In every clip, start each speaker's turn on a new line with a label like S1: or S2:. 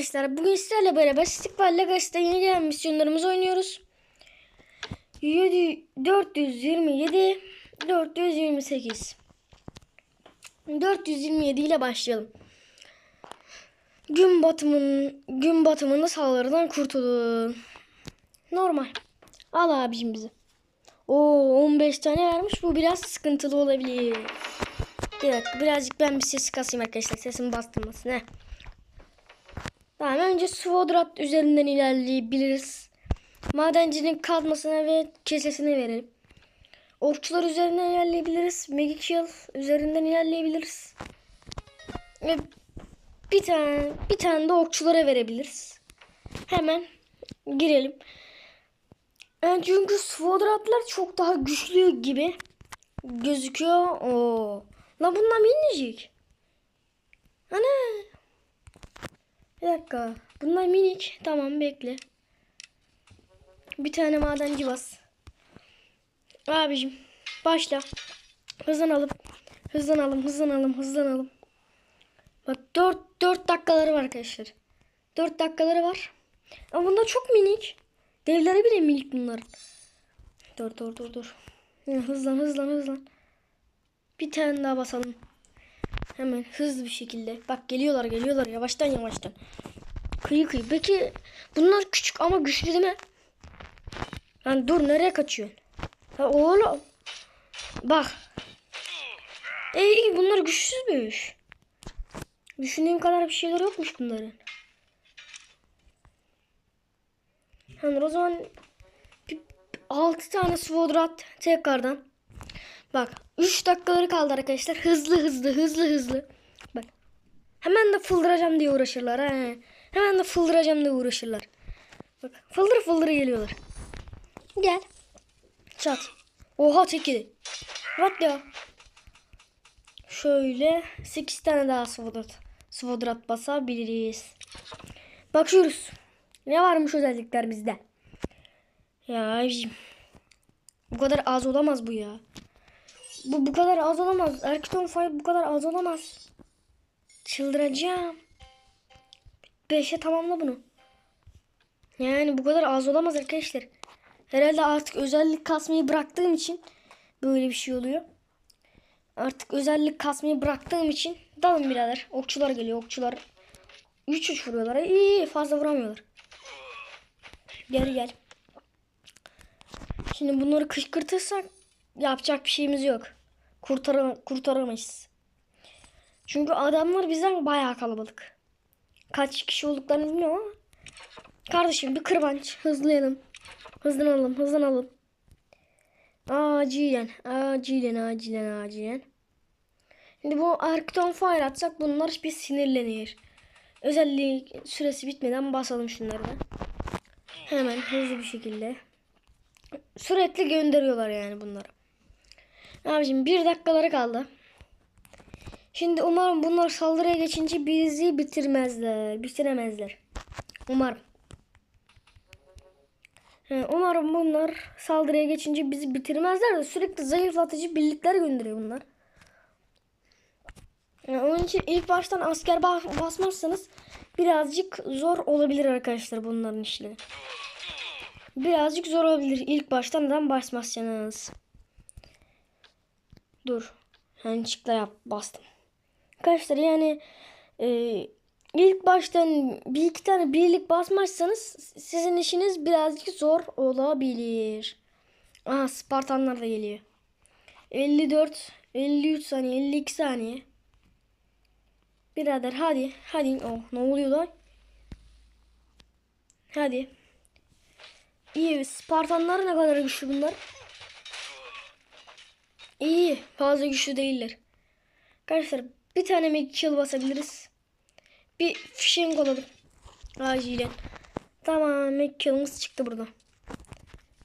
S1: arkadaşlar bugün sizlerle beraber İstikbal Legacy'de yeni gelen misyonlarımızı oynuyoruz. 7, 427 428 427 ile başlayalım. Gün batımın gün batımında saldırıdan kurtulun. Normal. Al abicim bizi. Oo 15 tane vermiş. Bu biraz sıkıntılı olabilir. Bir dakika birazcık ben bir ses kasayım arkadaşlar. Sesim bastırmasın. Heh. Tamam önce Svodrat üzerinden ilerleyebiliriz. Madencinin kazmasına ve kesesine verelim. Okçular üzerinden ilerleyebiliriz. Magic Shield üzerinden ilerleyebiliriz. Ve bir tane bir tane de okçulara verebiliriz. Hemen girelim. Yani çünkü Svodratlar çok daha güçlü gibi gözüküyor. Oo. La bunlar minicik. Ana. Bir dakika. Bunlar minik. Tamam bekle. Bir tane madenci bas. Abicim başla. Hızlanalım. Hızlanalım, hızlanalım, hızlanalım. Bak 4 4 dakikaları var arkadaşlar. 4 dakikaları var. Ama bunlar çok minik. Devleri bile minik bunların. Dur dur dur dur. Hı, Hızlan hızlan hızlan. Bir tane daha basalım. Hemen hızlı bir şekilde. Bak geliyorlar geliyorlar yavaştan yavaştan. Kıyı kıyı. Peki bunlar küçük ama güçlü değil mi? Lan dur nereye kaçıyorsun? Ha oğlum. Bak. E iyi bunlar güçsüzmüş. Düşündüğüm kadar bir şeyler yokmuş bunların. Yani o zaman 6 tane svodrat tekrardan. Bak 3 dakikaları kaldı arkadaşlar. Hızlı hızlı hızlı hızlı. Bak. Hemen de fıldıracağım diye uğraşırlar. He. Hemen de fıldıracağım diye uğraşırlar. Bak fıldır fıldır geliyorlar. Gel. Çat. Oha tekili. Bak ya. Şöyle 8 tane daha svodrat. Svodrat basabiliriz. Bakıyoruz. Ne varmış özellikler bizde? Ya. Bu kadar az olamaz bu ya. Bu bu kadar az olamaz. Erkiton Fire bu kadar az olamaz. Çıldıracağım. 5'e tamamla bunu. Yani bu kadar az olamaz arkadaşlar. Herhalde artık özellik kasmayı bıraktığım için böyle bir şey oluyor. Artık özellik kasmayı bıraktığım için dalın birader. Okçular geliyor okçular. 3 3 vuruyorlar. İyi fazla vuramıyorlar. Gel gel. Şimdi bunları kışkırtırsak yapacak bir şeyimiz yok. Kurtar kurtaramayız. Çünkü adamlar bizden bayağı kalabalık. Kaç kişi olduklarını bilmiyorum ama. Kardeşim bir kırbanç. Hızlayalım. Hızlanalım hızlanalım. Acilen. Acilen acilen acilen. Şimdi bu Arcton Fire atsak bunlar bir sinirlenir. Özelliği süresi bitmeden basalım şunları da. Hemen hızlı bir şekilde. Sürekli gönderiyorlar yani bunları. Abicim bir dakikaları kaldı. Şimdi umarım bunlar saldırıya geçince bizi bitirmezler. Bitiremezler. Umarım. Umarım bunlar saldırıya geçince bizi bitirmezler de sürekli zayıflatıcı birlikler gönderiyor bunlar. Onun için ilk baştan asker ba- basmazsanız birazcık zor olabilir arkadaşlar bunların işleri. Birazcık zor olabilir ilk baştan neden basmazsanız. Dur. Yanlışlıkla yap bastım. Arkadaşlar yani e, ilk baştan bir iki tane birlik basmazsanız sizin işiniz birazcık zor olabilir. Aha Spartanlar da geliyor. 54, 53 saniye, 52 saniye. Birader hadi. Hadi. Oh ne oluyor lan? Hadi. İyi. Spartanlar ne kadar güçlü bunlar? İyi. Fazla güçlü değiller. Arkadaşlar bir tane Magic Shield basabiliriz. Bir fişek alalım. Acilen. Tamam Magic Shield'ımız çıktı burada.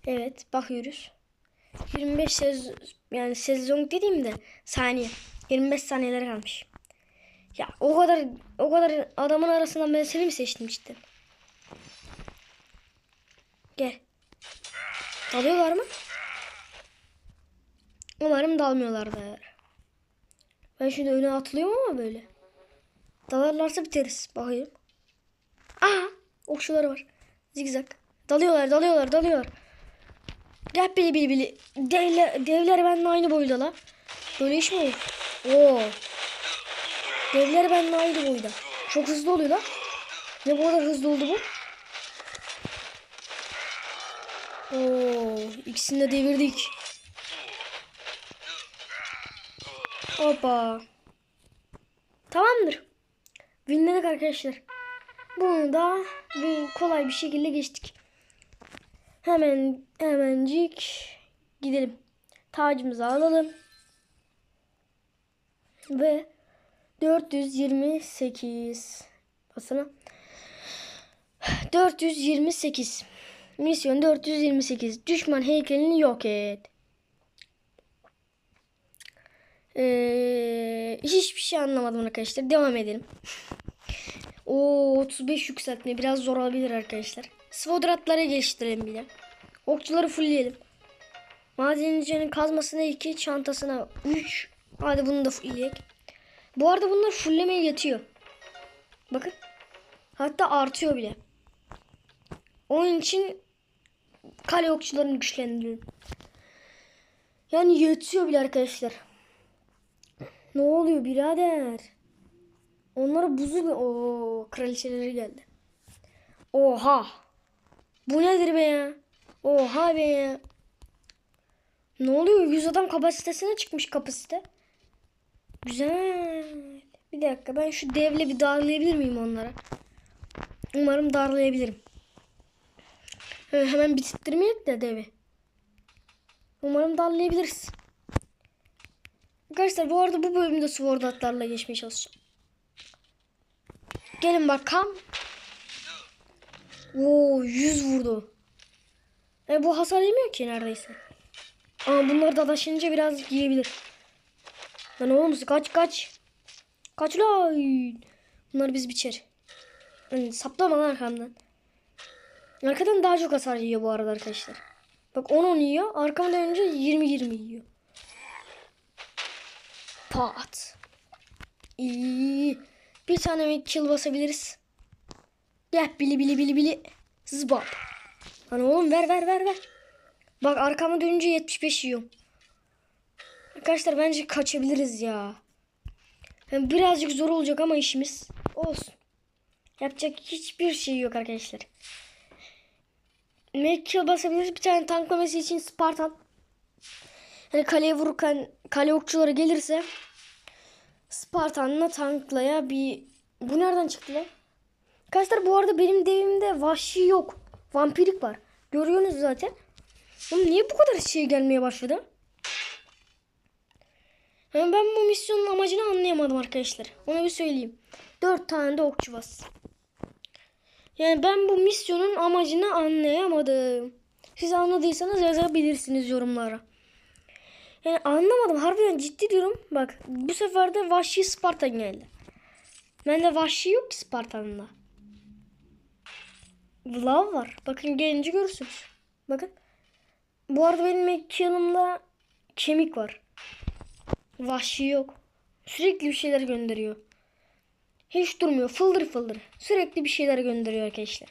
S1: Evet bakıyoruz. 25 sez yani sezon dediğim de saniye. 25 saniyeler kalmış. Ya o kadar o kadar adamın arasından ben seni mi seçtim cidden? Gel. Dalıyorlar mı? Umarım dalmıyorlardır. Ben şimdi öne atılıyorum ama böyle. Dalarlarsa biteriz. Bakayım. Aha okçuları var. Zigzag. Dalıyorlar dalıyorlar dalıyorlar. Gel bili bili bili. Devler, devler benimle aynı boyda la. Böyle iş mi olur? Oo. Devler benimle aynı boyda. Çok hızlı oluyor la. Ne bu kadar hızlı oldu bu? Oo, ikisini de devirdik. Hoppa. Tamamdır. Winledik arkadaşlar. Bunu da kolay bir şekilde geçtik. Hemen hemencik gidelim. Tacımızı alalım. Ve 428 basına 428 misyon 428 düşman heykelini yok et. Ee, hiçbir şey anlamadım arkadaşlar. Devam edelim. O 35 yükseltme biraz zor olabilir arkadaşlar. Svodratları geliştirelim bile. Okçuları fullleyelim. Madencinin kazmasına 2, çantasına 3. Hadi bunu da fullleyek. Bu arada bunlar fulllemeye yetiyor. Bakın. Hatta artıyor bile. Onun için kale okçularını güçlendiriyorum. Yani yetiyor bile arkadaşlar. Ne oluyor birader? Onlara buzu... o kraliçeleri geldi. Oha. Bu nedir be ya? Oha be ya. Ne oluyor? 100 adam kapasitesine çıkmış kapasite. Güzel. Bir dakika ben şu devle bir darlayabilir miyim onlara? Umarım darlayabilirim. He- Hemen bitirttirmeyek de devi. Umarım darlayabiliriz. Arkadaşlar bu arada bu bölümde sword atlarla geçmeye çalışacağım. Gelin bakalım. Oo 100 vurdu. E bu hasar yemiyor ki neredeyse. Ama bunlar da taşınca biraz girebilir. Lan oğlum kaç kaç. Kaç lan. Bunlar biz biçer. Yani saplama lan arkamdan. Arkadan daha çok hasar yiyor bu arada arkadaşlar. Bak 10-10 yiyor. Arkamdan önce 20-20 yiyor. Pat. İyi. Bir tane kill basabiliriz. Gel bili bili bili bili. Zıbap. Lan oğlum ver ver ver ver. Bak arkama dönünce 75 yiyorum. Arkadaşlar bence kaçabiliriz ya. Yani birazcık zor olacak ama işimiz olsun. Yapacak hiçbir şey yok arkadaşlar. Make basabiliriz. Bir tane tanklaması için Spartan. Hani kaleye vururken kale okçuları gelirse Spartan'la tanklaya bir... Bu nereden çıktı lan? Arkadaşlar bu arada benim devimde vahşi yok. Vampirik var. Görüyorsunuz zaten. Oğlum niye bu kadar şey gelmeye başladı? Yani ben bu misyonun amacını anlayamadım arkadaşlar. Onu bir söyleyeyim. Dört tane de okçu bas. Yani ben bu misyonun amacını anlayamadım. Siz anladıysanız yazabilirsiniz yorumlara. Yani anlamadım. Harbiden ciddi diyorum. Bak bu sefer de Vahşi Spartan geldi. Bende Vahşi yok ki Spartan'da. Lav var. Bakın gelince görürsünüz. Bakın. Bu arada benim ekranımda kemik var. Vahşi yok. Sürekli bir şeyler gönderiyor. Hiç durmuyor. Fıldır fıldır. Sürekli bir şeyler gönderiyor arkadaşlar.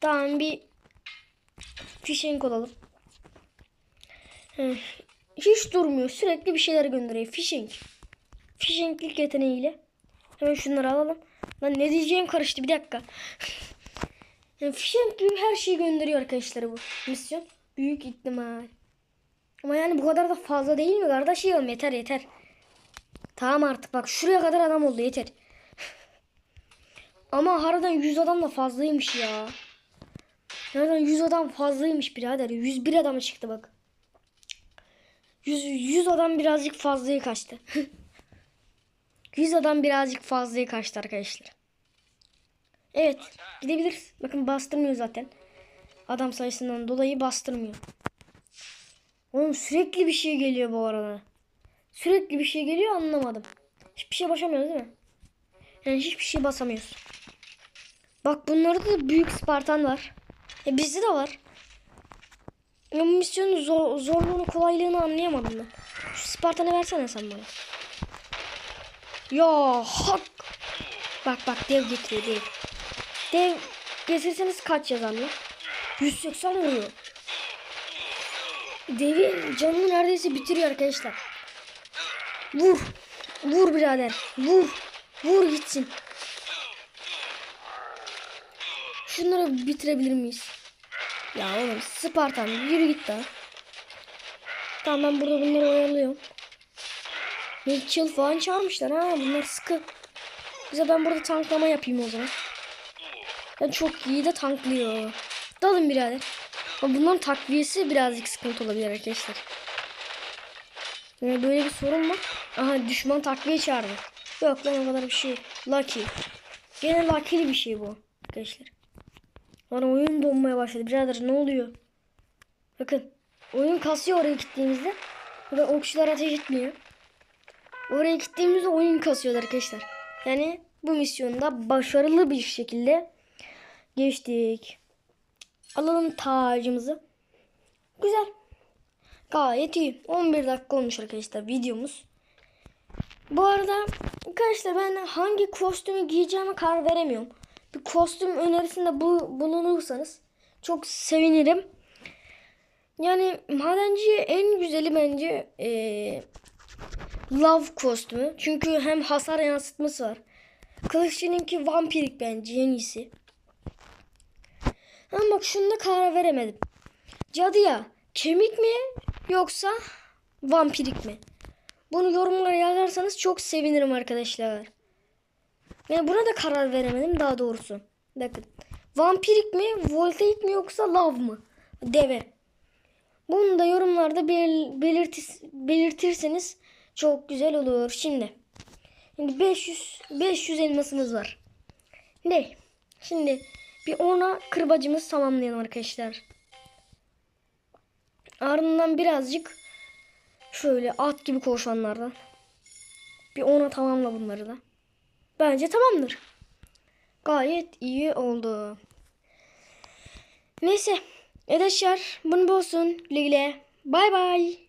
S1: Tamam bir fişenk olalım. Hiç durmuyor. Sürekli bir şeyler gönderiyor. Fişenk. Fişenklik yeteneğiyle. Hemen şunları alalım. Lan ne diyeceğim karıştı. Bir dakika. Yani fişenk gibi her şeyi gönderiyor arkadaşlar bu misyon. Büyük ihtimal. Ama yani bu kadar da fazla değil mi kardeşim? Yeter yeter. Tamam artık bak şuraya kadar adam oldu yeter. Ama harbiden 100 adam da fazlaymış ya. Harbiden 100 adam fazlaymış birader. 101 adamı çıktı bak. 100, 100 adam birazcık fazlaya kaçtı. 100 adam birazcık fazlaya kaçtı arkadaşlar. Evet gidebiliriz. Bakın bastırmıyor zaten. Adam sayısından dolayı bastırmıyor. Oğlum sürekli bir şey geliyor bu arada. Sürekli bir şey geliyor anlamadım. Hiçbir şey basamıyoruz değil mi? Yani hiçbir şey basamıyoruz. Bak bunlarda da büyük Spartan var. E bizde de var. Ya bu misyonun zor, zorluğunu kolaylığını anlayamadım ben. Şu Spartan'ı versene sen bana. Ya hak. Bak bak dev getiriyor dev. Dev getirseniz kaç yazarlar? 180 vuruyor. Devi canını neredeyse bitiriyor arkadaşlar. Vur. Vur birader. Vur. Vur gitsin. Şunları bitirebilir miyiz? Ya oğlum Spartan yürü git daha. Tamam ben burada bunları oyalıyorum. Mitchell falan çağırmışlar ha bunlar sıkı. Güzel ben burada tanklama yapayım o zaman. Ben çok iyi de tanklıyor. Dalın birader. Ama bunların takviyesi birazcık sıkıntı olabilir arkadaşlar. Yani böyle bir sorun var. Aha düşman takviye çağırdı. Yok lan o kadar bir şey. Lucky. Gene lucky'li bir şey bu arkadaşlar. Lan oyun donmaya başladı. Birader ne oluyor? Bakın. Oyun kasıyor oraya gittiğimizde. Ve okçular ateş etmiyor. Oraya gittiğimizde oyun kasıyor arkadaşlar. Yani bu misyonda başarılı bir şekilde geçtik. Alalım tacımızı. Güzel. Gayet iyi. 11 dakika olmuş arkadaşlar videomuz. Bu arada arkadaşlar ben hangi kostümü giyeceğime karar veremiyorum. Bir kostüm önerisinde bu, bulunursanız çok sevinirim. Yani madenci en güzeli bence eee Love kostümü. Çünkü hem hasar yansıtması var. Kılıççınınki vampirik bence en iyisi. Ama bak şunda karar veremedim. Cadıya kemik mi yoksa vampirik mi? Bunu yorumlara yazarsanız çok sevinirim arkadaşlar. Yani buna da karar veremedim daha doğrusu. Bakın. Vampirik mi, voltaik mi yoksa lav mı? Deve. Bunu da yorumlarda belirtirseniz çok güzel olur. Şimdi Şimdi 500 500 elmasımız var. Ne? Şimdi bir ona kırbacımız tamamlayalım arkadaşlar. Ardından birazcık şöyle at gibi koşanlardan. Bir ona tamamla bunları da. Bence tamamdır. Gayet iyi oldu. Neyse. Arkadaşlar bunu olsun. Güle güle. Bay bay.